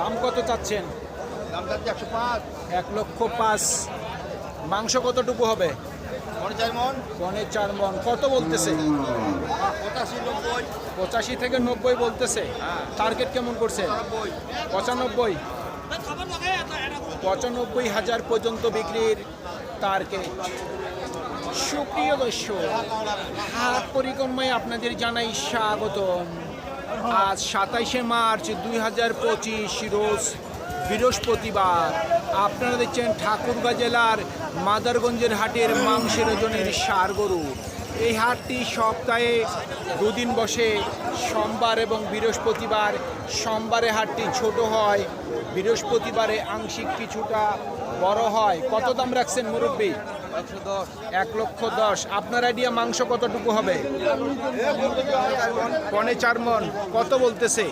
দাম কত চাচ্ছেন? দাম যাচ্ছে একশো পাঁচ। এক লক্ষ পাঁচ। মাংস কতটুকু হবে? পনেরো চার মন। কত বলতেছে? পঁচাশি থেকে নব্বই বলতেছে। হ্যাঁ। টার্গেট কেমন করছে? পঁচানব্বই। পঁচানব্বই? হাজার পর্যন্ত বিক্রির টার্গেট। সুপ্রিয় দর্শক হাট পরিক্রমায় আপনাদের জানাই স্বাগতম। আজ সাতাইশে মার্চ দুই হাজার পঁচিশ, রোজ বৃহস্পতিবার। আপনারা দেখছেন ঠাকুরগাঁ জেলার মাদারগঞ্জের হাটের মাংসের ওজনের সার গরু। এই হাটটি সপ্তাহে দুদিন বসে, সোমবার এবং বৃহস্পতিবার। সোমবারে হাটটি ছোট হয়, বৃহস্পতিবারে আংশিক কিছুটা বড় হয়। কত দাম রাখছেন মুরব্বী? এক লক্ষ দশ। আপনার আইডিয়া মাংস কতটুকু হবে? পনে চার মন কত বলতেছে?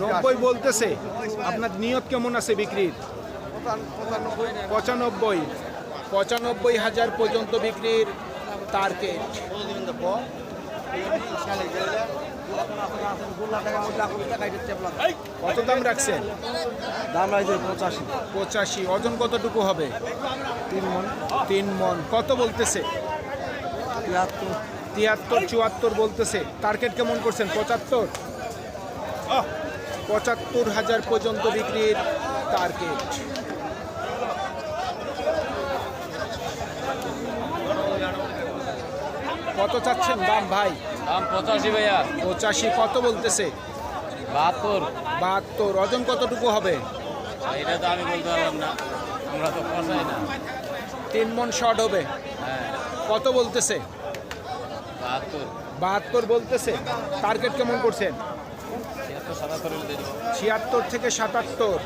নব্বই বলতেছে। আপনার নিয়ত কেমন আছে বিক্রির? পঁচানব্বই। পঁচানব্বই হাজার পর্যন্ত বিক্রির টার্গেট কত দাম রাখছেন? দাম আছে পঁচাশি। পঁচাশি। ওজন কতটুকু হবে? তিন মন। তিন মন। কত বলতেছে? তিয়াত্তর। তিয়াত্তর চুয়াত্তর বলতেছে। টার্গেট কেমন করছেন? পঁচাত্তর? পঁচাত্তর হাজার পর্যন্ত বিক্রির টার্গেট কত চাচ্ছেন দাম ভাই? দাম পঁচাশি ভাইয়া। পঁচাশি কত বলতেছে? বাহাত্তর। বাহাত্তর। ওজন কতটুকু হবে? এটা তো আমি বলতে পারলাম না। আমরা তো পচাই না। তিন মন শর্ট হবে। হ্যাঁ। কত বলতেছে? বাহাত্তর। বাহাত্তর বলতেছে। টার্গেট কেমন করছেন? ছিয়াত্তর থেকে সাতাত্তর।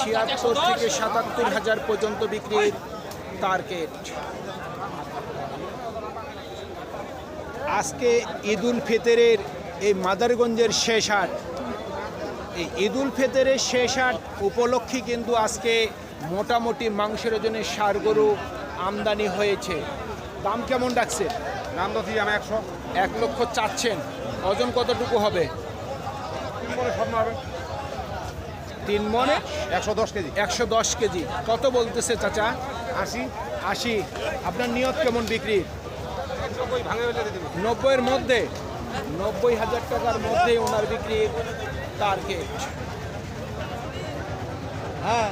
ছিয়াত্তর থেকে সাতাত্তর হাজার পর্যন্ত বিক্রির টার্গেট। আজকে ঈদুল ফিতরের এই মাদারগঞ্জের শেষ হাট এই ঈদুল ফিতরের শেষ হাট উপলক্ষে কিন্তু আজকে মোটামুটি মাংসের ওজনের সার গরু আমদানি হয়েছে। দাম কেমন ডাকছে? দাম তো আমি একশো। এক লক্ষ চাচ্ছেন। ওজন কতটুকু হবে? হবে। তিন মনে? একশো দশ কেজি। একশো দশ কেজি। কত বলতেছে চাচা? আশি। আশি। আপনার নিয়ত কেমন বিক্রি নব্বইয়ের মধ্যে, নব্বই হাজার টাকার মধ্যে ওনার বিক্রির টার্গেট। হ্যাঁ।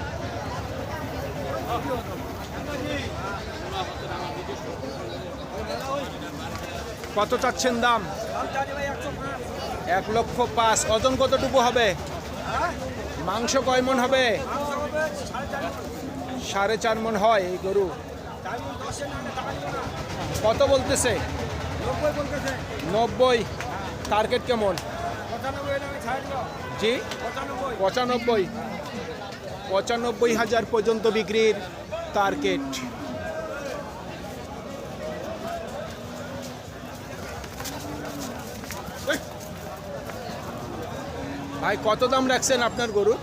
কত চাচ্ছেন দাম? এক লক্ষ পাঁচ। ওজন কতটুকু হবে? মাংস কয় মন হবে? সাড়ে চার মন হয় এই গরু। কত বলতেছে? নব্বই টার্গেট কেমন? জি? পঁচানব্বই। পঁচানব্বই। হাজার পর্যন্ত বিক্রির টার্গেট ভাই কত দাম রাখছেন আপনার গরুর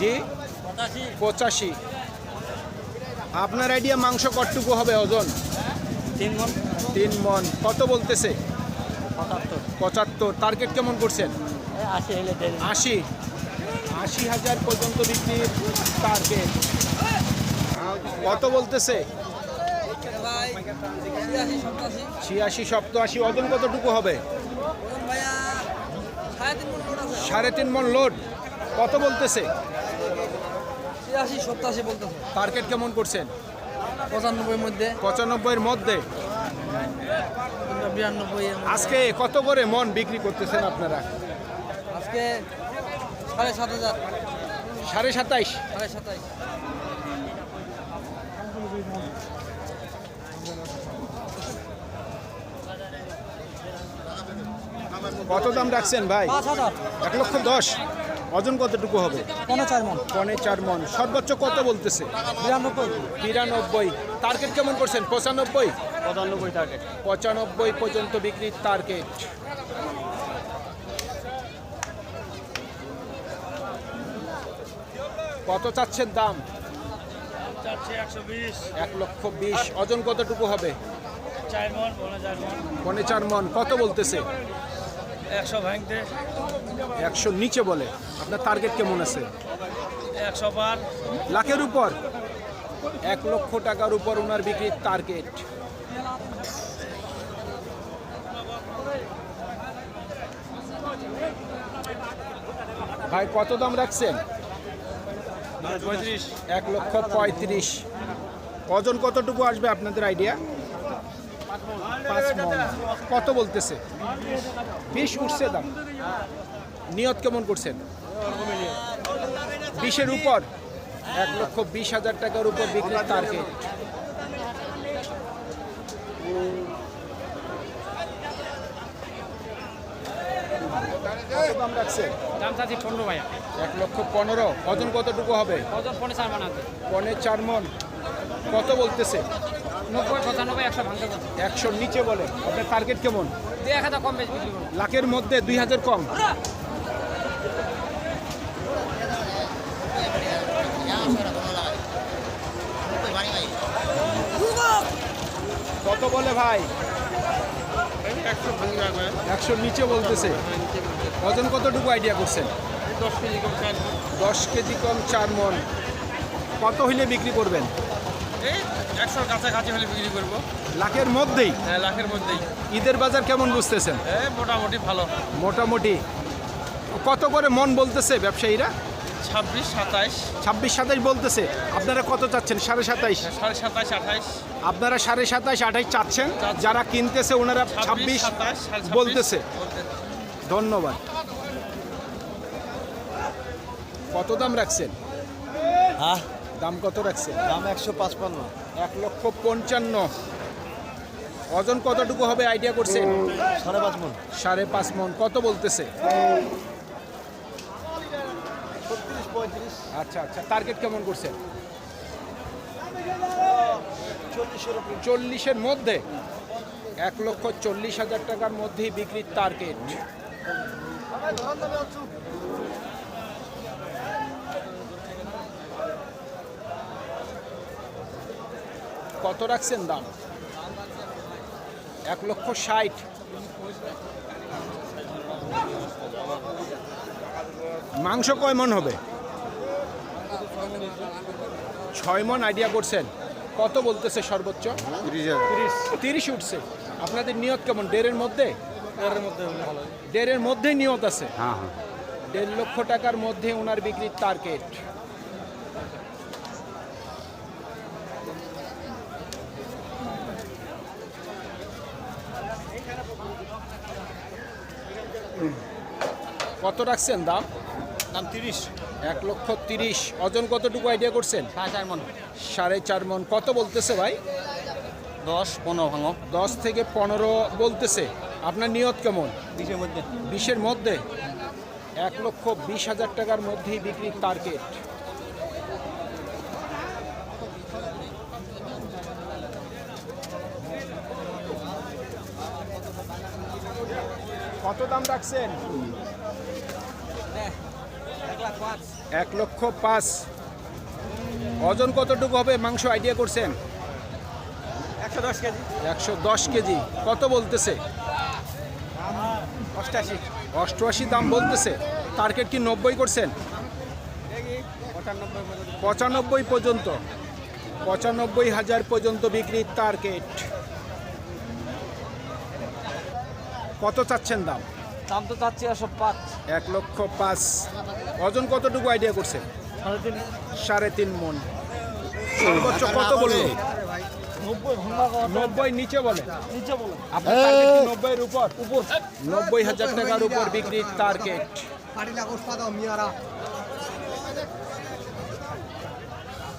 জি? পঁচাশি। আপনার আইডিয়া মাংস কতটুকু হবে ওজন? তিন মন তিন মন কত বলতেছে? পঁচাত্তর। টার্গেট কেমন করছেন? আশি আশি। আশি হাজার পর্যন্ত বিক্রির টার্গেট কত বলতেছে? ছিয়াশি সপ্তাশি। ওজন কতটুকু হবে? সাড়ে তিন মন লোড কত বলতেছে? ছিয়াশি সপ্তাশি বলতেছে। টার্গেট কেমন করছেন? পঁচানব্বই মধ্যে। পঁচানব্বইয়ের মধ্যে? বিরানব্বই আজকে কত করে মন বিক্রি করতেছেন আপনারা? আজকে সাড়ে সাত হাজার। সাড়ে সাতাইশ। সাড়ে সাতাইশ। কত দাম রাখছেন ভাই? এক লক্ষ দশ। ওজন কতটুকু হবে? পনেরো চার মন। পনে চার মন। সর্বোচ্চ কত বলতেছে? বিরানব্বই। বিরানব্বই। টার্গেট কেমন করছেন? পঁচানব্বই? পঁচানব্বই টার্গেট পঁচানব্বই পর্যন্ত বিক্রির টার্গেট কত চাচ্ছেন দাম? চারশো একশো বিশ। এক লক্ষ বিশ। ওজন কতটুকু হবে? পনেরো পনে চার মন। কত বলতেছে? একশো ভাঙতে। একশো নিচে বলে। আপনার টার্গেট কেমন আছে? একশো পার। লাখের উপর। এক লক্ষ টাকার উপর ওনার বিক্রির টার্গেট ভাই কত দাম রাখছেন? এক লক্ষ পঁয়ত্রিশ। ওজন কতটুকু আসবে আপনাদের আইডিয়া পাঁচ কত বলতেছে? বিশ উঠছে দাম। নিয়ত কেমন করছেন? বিশের উপর। এক লক্ষ বিশ হাজার টাকার উপর বিক্রির টার্গেট দাম রাখছেন দাম চাচ্ছি পনেরো ভাইয়া। এক লক্ষ পনেরো। ওজন কতটুকু হবে? ওজন পনেরো চার বানাতে পনে চার মন। কত বলতেছে? নব্বই পঁচানব্বই একশো ভাঙতে বলছি একশোর নিচে বলে। আপনার টার্গেট কেমন? দুই এক হাজার কম বেশি বিক্রি করব। লাখের মধ্যে দুই হাজার কম। কত বলে ভাই? একশোর নিচে বলতেছে। ওজন কতটুকু আইডিয়া করছেন? দশ কেজি কম চার দশ কেজি কম চার মন। কত হইলে বিক্রি করবেন? এই একশোর কাছাকাছি হলে বিক্রি করব। লাখের মধ্যেই? হ্যাঁ লাখের মধ্যেই। ঈদের বাজার কেমন বুঝতেছেন? এই মোটামুটি ভালো। মোটামুটি। কত করে মন বলতেছে ব্যবসায়ীরা? ছাব্বিশ সাতাইশ। ছাব্বিশ সাতাইশ বলতেছে। আপনারা কত চাচ্ছেন? সাড়ে সাতাইশ? সাড়ে সাতাইশ আঠাইশ। আপনারা সাড়ে সাতাইশ আঠাইশ চাচ্ছেন? যারা কিনতেছে ওনারা ছাব্বিশ বলতেছে। ধন্যবাদ। কত দাম রাখছেন? হ্যাঁ দাম কত রাখছেন দাম একশো পাঁচপান্ন। এক লক্ষ পঞ্চান্ন। ওজন কতটুকু হবে আইডিয়া করছেন? সাড়ে পাঁচ মন। সাড়ে পাঁচ মন। কত বলতেছে? আচ্ছা আচ্ছা। টার্গেট কেমন করছে? চল্লিশের মধ্যে? এক লক্ষ চল্লিশ হাজার টাকার মধ্যেই বিক্রির টার্গেট কত রাখছেন দাম? এক লক্ষ ষাট। মাংস কয় মন হবে? ছয় মন আইডিয়া করছেন। কত বলতেছে সর্বোচ্চ? তিরিশ উঠছে। আপনাদের নিয়ত কেমন? দেড়ের মধ্যে? দেড়ের মধ্যে নিয়ত আছে? হ্যাঁ হ্যাঁ। দেড় লক্ষ টাকার মধ্যে ওনার বিক্রির টার্গেট কত রাখছেন দাম? দাম তিরিশ। এক লক্ষ তিরিশ। ওজন কতটুকু আইডিয়া করছেন? সাড়ে চার মন। সাড়ে চার মন। কত বলতেছে ভাই? দশ পনেরো ভাঙো। দশ থেকে পনেরো বলতেছে। আপনার নিয়ত কেমন? বিশের মধ্যে। বিশের মধ্যে? এক লক্ষ বিশ হাজার টাকার মধ্যেই বিক্রির টার্গেট কত দাম রাখছেন? এক লক্ষ পাঁচ। ওজন কতটুকু হবে? মাংস আইডিয়া করছেন? একশো দশ কেজি। একশো দশ কেজি। কত বলতেছে? অষ্টাশি অষ্টআশি দাম বলতেছে। টার্গেট কি নব্বই করছেন? পঁচানব্বই পর্যন্ত। পঁচানব্বই পর্যন্ত পঁচানব্বই হাজার পর্যন্ত বিক্রির টার্গেট কত চাচ্ছেন দাম? দাম তো চাচ্ছি একশো পাঁচ। এক লক্ষ পাঁচ। ওজন কতটুকু আইডিয়া করছেন সাড়ে তিন সাড়ে তিন মন। সর্বোচ্চ কত বলল? নব্বই নিচে বলে। নিচে বলো। আপনার টার্গেট কি নব্বইয়ের উপর? উপর। নব্বই হাজার টাকার উপর বিক্রির টার্গেট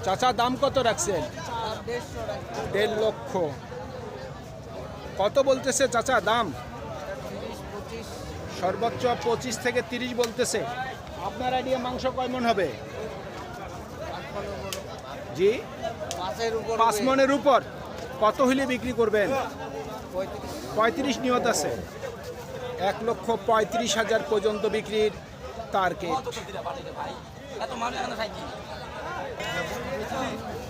চাচা দাম কত রাখছেন? দেড় লক্ষ। কত বলতেছে চাচা দাম? সর্বোচ্চ পঁচিশ থেকে তিরিশ বলতেছে। আপনার আইডিয়া মাংস কয় মন হবে? জি? পাঁচ মনের উপর। কত হইলে বিক্রি করবেন? পঁয়ত্রিশ নিয়ত আছে। এক লক্ষ পঁয়ত্রিশ হাজার পর্যন্ত বিক্রির টার্গেট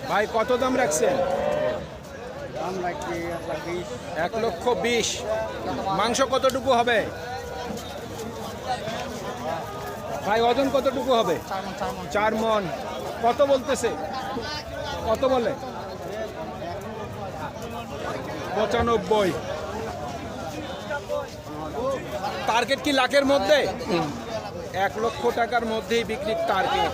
ভাই কত দাম রাখছেন? এক লক্ষ বিশ। মাংস কতটুকু হবে? ভাই ওজন কতটুকু হবে? চার মন। কত বলতেছে? কত বলে? পঁচানব্বই। টার্গেট কি লাখের মধ্যে? এক লক্ষ টাকার মধ্যেই বিক্রির টার্গেট